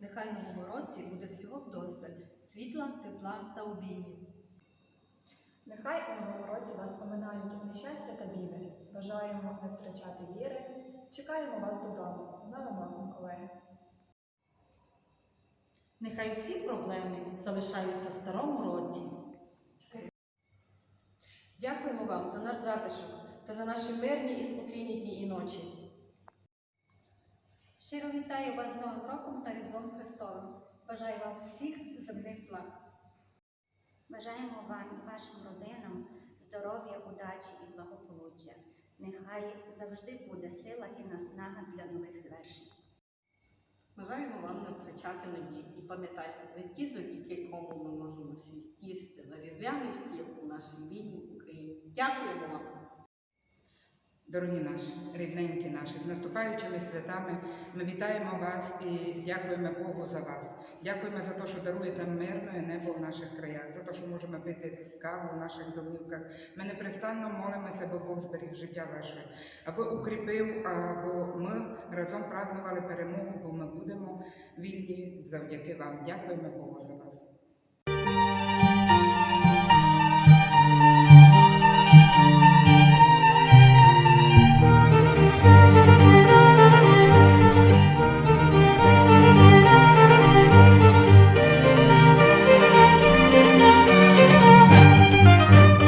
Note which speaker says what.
Speaker 1: Нехай новому році буде всього вдосталь світла, тепла та обіймів.
Speaker 2: Нехай у новому році вас поминають нещастя та біди. Бажаємо не втрачати віри. Чекаємо вас додому. З новим роком, колеги!
Speaker 3: Нехай всі проблеми залишаються в старому році.
Speaker 4: Дякуємо вам за наш затишок та за наші мирні і спокійні дні і ночі.
Speaker 5: Щиро вітаю вас з новим роком та різдвом. Христовим. Бажаю вам всіх земних благ.
Speaker 6: Бажаємо вам і вашим родинам здоров'я, удачі і благополуччя. Нехай завжди буде сила і наснага для нових звершень.
Speaker 3: Бажаємо вам не втрачати надії. І пам'ятайте, ви ті, завдяки кому ми можемо сісти за різдвяний стіл у нашій вільній Україні. Дякуємо вам!
Speaker 7: Дорогі наші, рідненькі наші, з наступаючими святами ми вітаємо вас і дякуємо Богу за вас. Дякуємо за те, що даруєте мирне небо в наших краях, за те, що можемо пити каву в наших домівках. Ми непрестанно молимося, бо Бог зберіг життя ваше, аби укріпив, або ми разом празнували перемогу, бо ми будемо вільні завдяки вам. Дякуємо Богу.